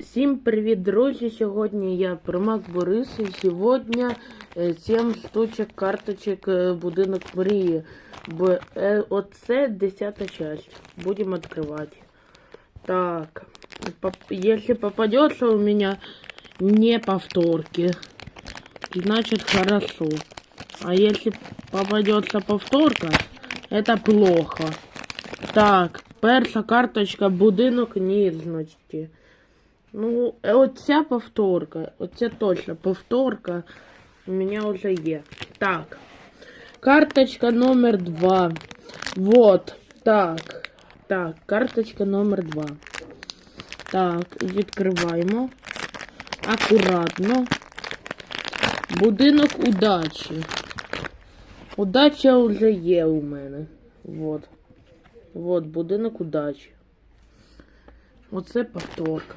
Всім привіт, друзі! Сьогодні я Примак Борис і сьогодні 7 штучок карточок е, Будинок Мрії. Б- е, Оце 10 часть. Будем открывать. Так, поп- если попадется у меня не повторки, значит хорошо. А если попадется повторка, это плохо. Так, перша карточка будинок ніжності. Ну, е, оця повторка. Оця точно повторка у мене вже є. Так. Карточка номер два. Вот. Так. Так, карточка номер два. Так, відкриваємо. Акуратно. Будинок удачі. Удача вже є у мене. Вот. Вот, будинок удачі. Оце повторка.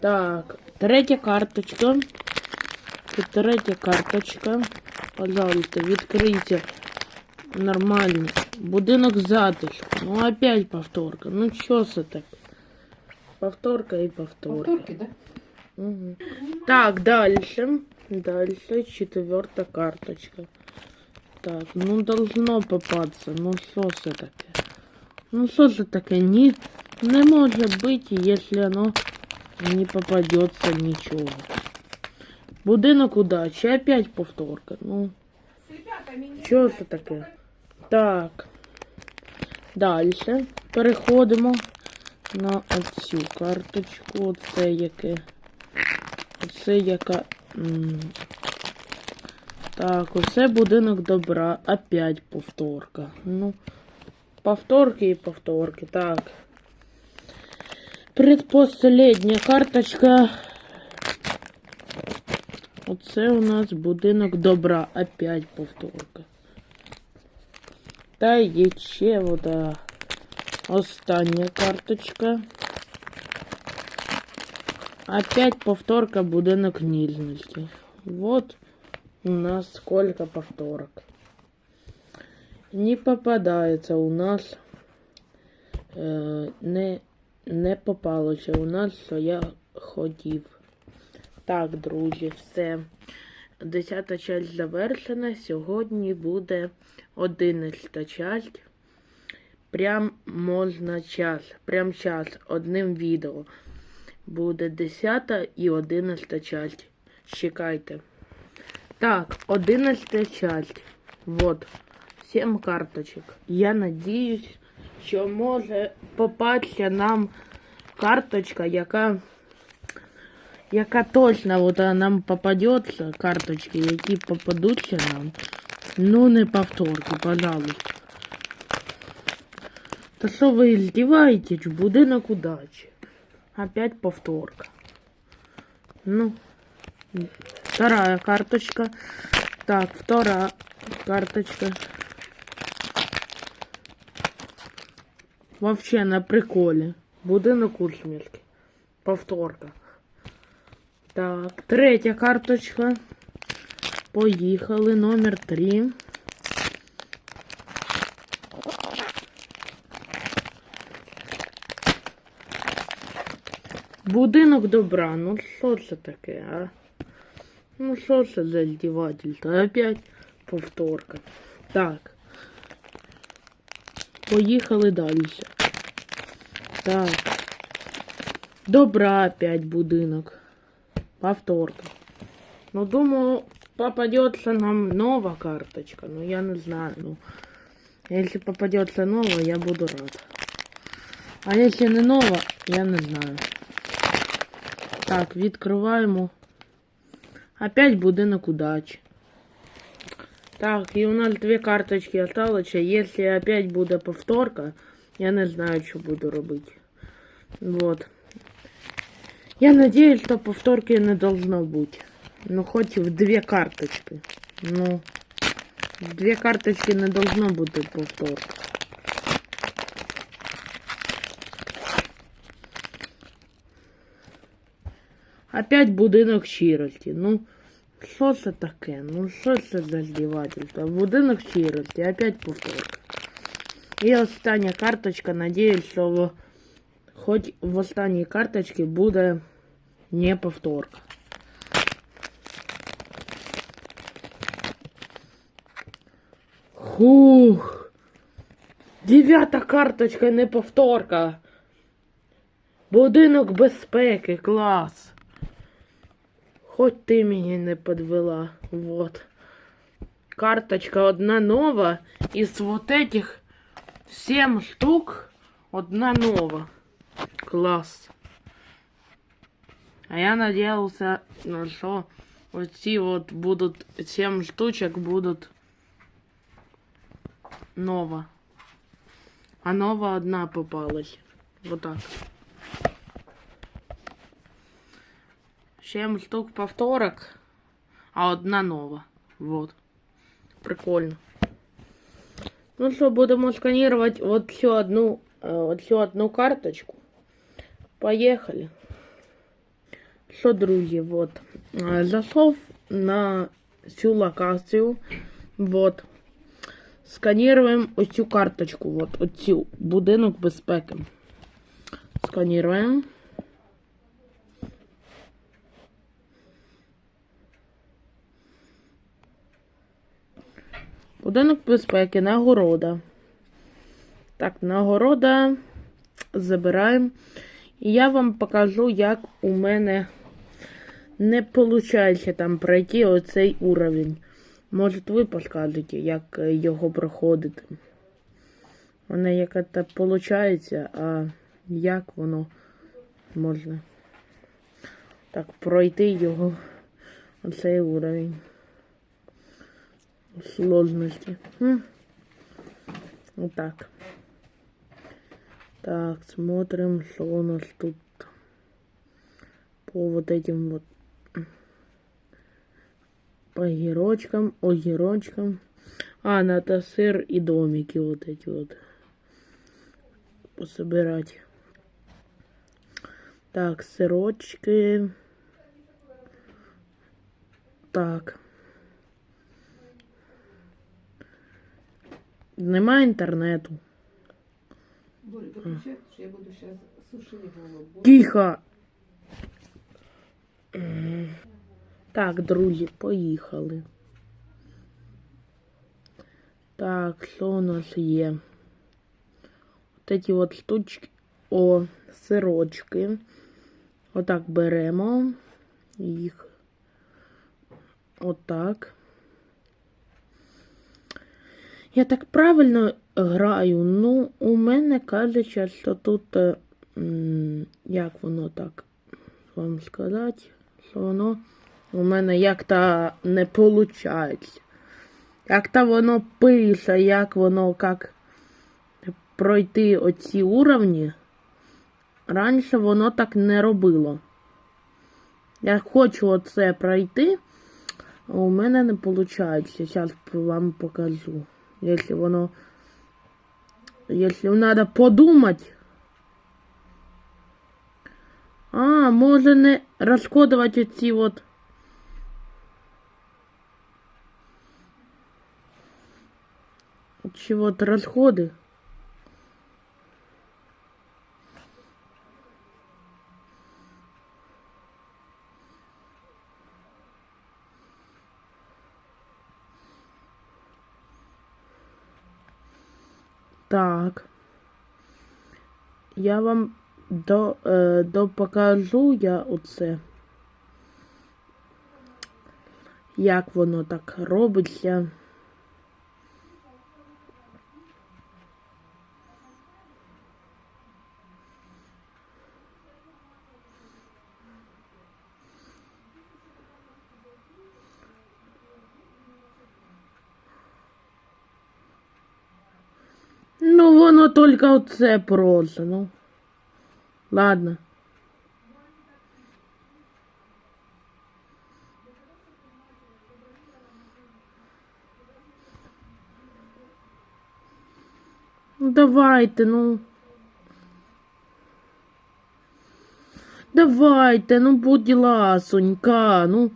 Так, третя карточка. Третя карточка. Пожалуйста, відкрийте. Нормально. Будинок затишку. Ну опять повторка. Ну що це так? Повторка і повторка. Повторки, да? Мгм. Так, дальше. Дальше четвертая карточка. Так, ну должно попасться. Ну що це таке? Ну що це таке? Ні, не може бути, якщо оно не попадется ничего. Будинок удачи. Опять повторка. Ну, що це таке? Так. Дальше. Переходимо на оцю карточку. Оце яке. Оце яка. Так, оце будинок добра. Опять повторка. Ну, повторки і повторки. Так. Предпоследня карточка. Оце у нас будинок добра. Опять повторка. Та є ще вода. Остання карточка. Опять повторка будинок ніжності. Вот у нас сколько повторок. Не попадается у нас е, не, не попалося у нас, що я хотів. Так, друзі, все. Десята часть завершена. Сьогодні буде одинадцята часть. Прям можна час. Прям час одним відео. Буде 10 і 11 часть. Чекайте. Так, 11 часть. Вот. 7 карточек. Я надіюсь, що може попасться нам карточка, яка. Яка точно вот нам попадется, карточки, які попадуться нам. Ну, не повторки, пожалуйста. Та що ви издеваетесь? Будинок удачі. Опять повторка. Ну, вторая карточка. Так, вторая карточка. Вообще на приколе. Будинок усмішки. Повторка. Так, третя карточка. Поїхали. Номер три. Будинок добра. Ну що це таке, а? Ну що це за здівательство? Опять повторка. Так. Поїхали далі. Так. Добра опять будинок. Повторка. Ну, думаю, попадется нам новая карточка. Но я не знаю. Ну, если попадется новая, я буду рад. А если не нова, я не знаю. Так, відкриваємо. Опять будинок удачі. Так, і у нас дві карточки осталось. Если опять буде повторка, я не знаю, що буду робити. Вот. Я надеюсь, что повторки не должно быть. Ну, хоть в две карточки. Ну, в две карточки не должно бути повторки. Опять будинок щирості. Ну, що це таке? Ну, що це за здівательство? Будинок щирості, опять повторка. І остання карточка, надіюсь, що хоч в останній карточці буде не повторка. Хух. Дев'ята карточка, не повторка. Будинок безпеки, клас. Хоч ти мені не підвела. Вот. Карточка одна нова. Із вот этих 7 штук одна нова. Клас. А я надеялся, ну, що оці вот будуть 7 штучок будуть нова. А нова одна попалась. Вот так. 7 штук повторок, а одна нова. Вот. Прикольно. Ну что, будем сканировать вот всю одну, э, вот всю одну карточку. Поехали. Що, друзі, вот. Е, Зайшов на цю локацію. Вот. Сканируємо ось цю карточку. Вот, оцю. Будинок безпеки. Сканируємо. Будинок безпеки, нагорода. Так, нагорода забираємо. І я вам покажу, як у мене не виходить там пройти оцей уровень. Може, ви підкажете, як е, його проходити. Воно як це виходить, а як воно можна так пройти його оцей уровень сложности. Хм. Вот так. Так, смотрим, что у нас тут по вот этим вот по герочкам, огірочкам. А, надо сыр и домики вот эти вот пособирать. Так, сырочки. Так. Нема інтернету. Боря, потому что я буду сейчас сушить голову. Тихо. Так, друзі, поїхали. Так, що у нас є? От эти от штучки. О, сирочки. Отак беремо їх. Отак. Я так правильно граю. Ну, у мене кажеться, що тут. е, Як воно так вам сказати, що воно у мене як-то не виходить. Як-то воно пише, як воно як пройти оці уровні. Раніше воно так не робило. Я хочу оце пройти, а у мене не виходить. Зараз вам покажу. Если воно... Если надо подумать... А, може не розходувати ці от... Ці от Так. Я вам до, е, допокажу я оце. Як воно так робиться. Ну, тільки оце просто, ну. Ладно. Ну, давайте, ну. Давайте, ну будь ласонька, ну,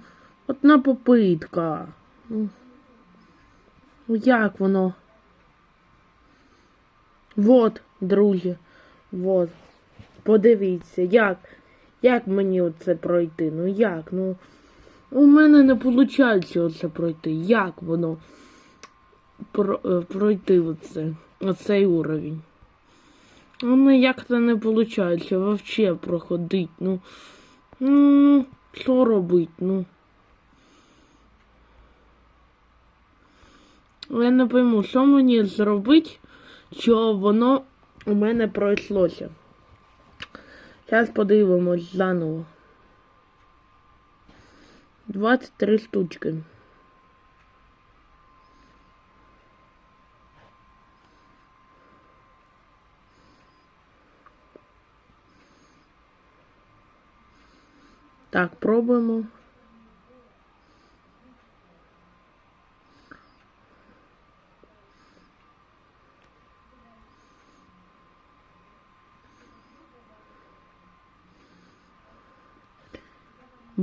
одна попитка. Ну, ну як воно? Вот, друзі, вот. подивіться, як, як мені оце пройти? Ну як? Ну, у мене не виходить оце пройти. Як воно е, пройти оце, оцей уровень? У мене як це не виходить вообще проходить. Ну, ну, що робить, ну. Я не пойму, що мені зробити, що воно у мене пройшлося. Зараз подивимось заново. 23 штучки. Так, пробуємо.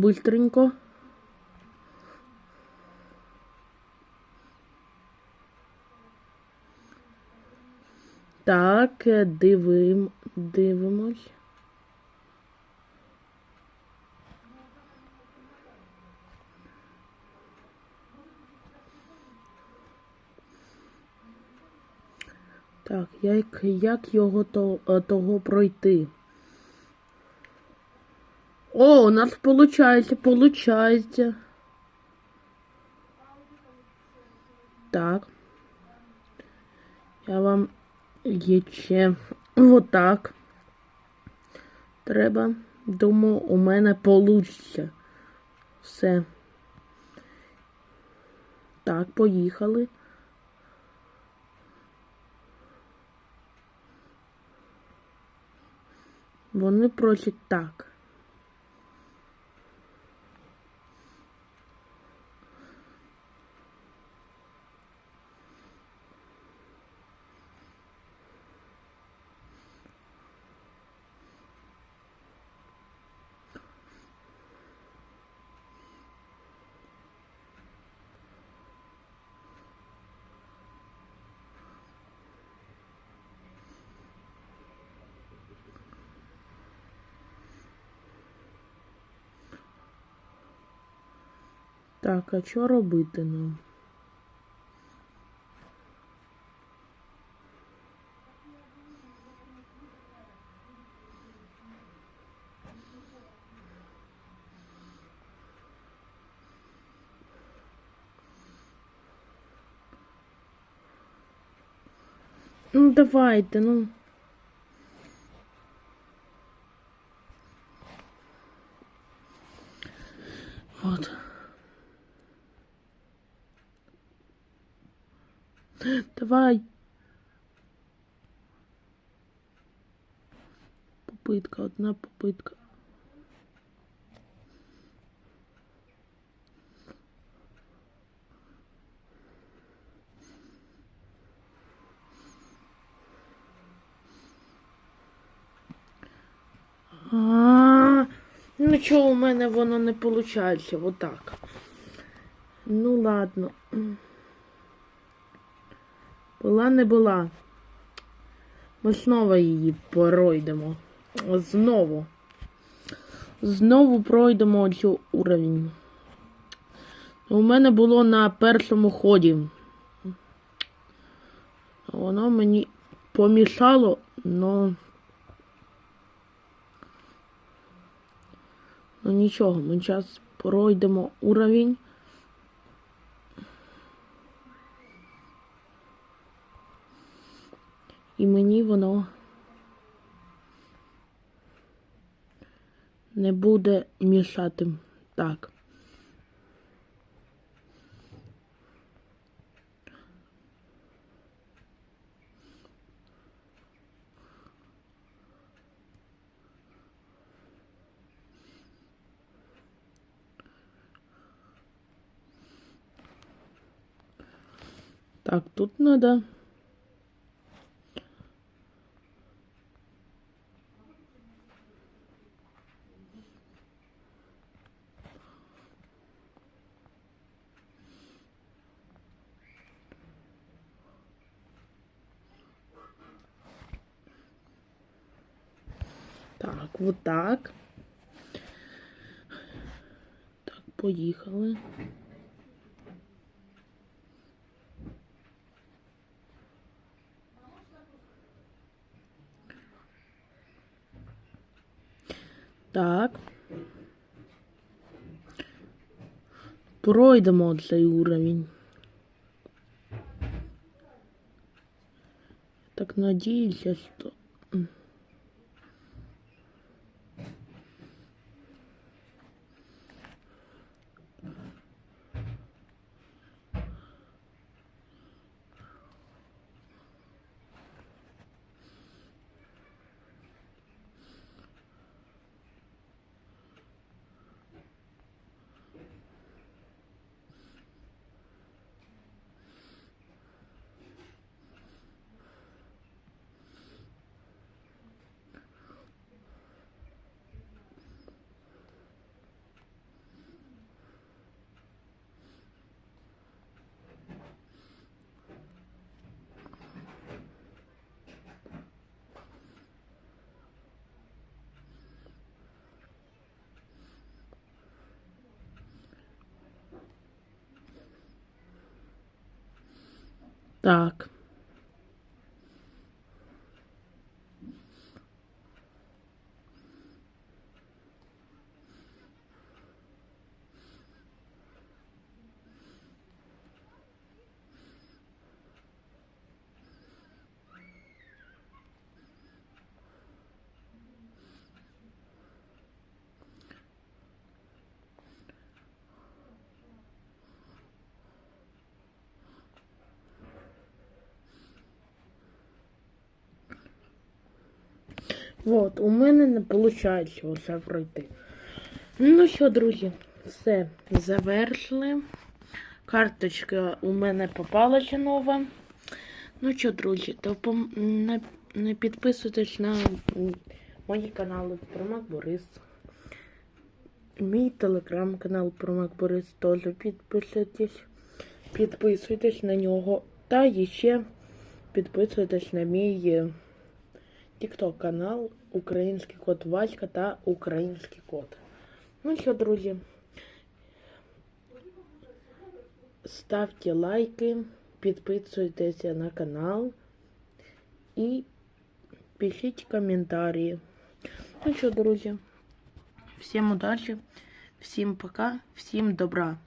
Быстренько. Так, е, дивим, дивимось. Так, як, як його то, е, того пройти? О, у нас получается, получается. Так. Я вам ще вот так. Треба. Думаю, у мене получиться. Все. Так, поїхали. Вони просять так. Так, а що робити нам? Ну, давайте, ну. Вот. Давай. Попытка, одна попытка. А, ну чого у мене воно не виходить? Отак. Ну ладно. Була не була. Ми знову її пройдемо. Знову. Знову пройдемо цю уровень. У мене було на першому ході. Воно мені помішало, но. Ну нічого, ми зараз пройдемо уровень. І мені воно не буде мішати. Так. Так, тут надо вот так. Так, поїхали. Так. Пройдемо цей уровень. Так надіюся, що. dark Вот, у мене не виходить усе пройти. Ну що, друзі, все, завершили. Карточка у мене попалася нова. Ну що, друзі, то не, не підписуйтесь на мої канали Промак Борис. Мій телеграм-канал Промак Борис теж підписуйтесь. Підписуйтесь на нього. Та ще підписуйтесь на мій. Тікток канал Український код Васька та Український код. Ну що, друзі, ставте лайки, підписуйтесь на канал і пишіть коментарі. Ну що, друзі, всім удачі, всім пока, всім добра.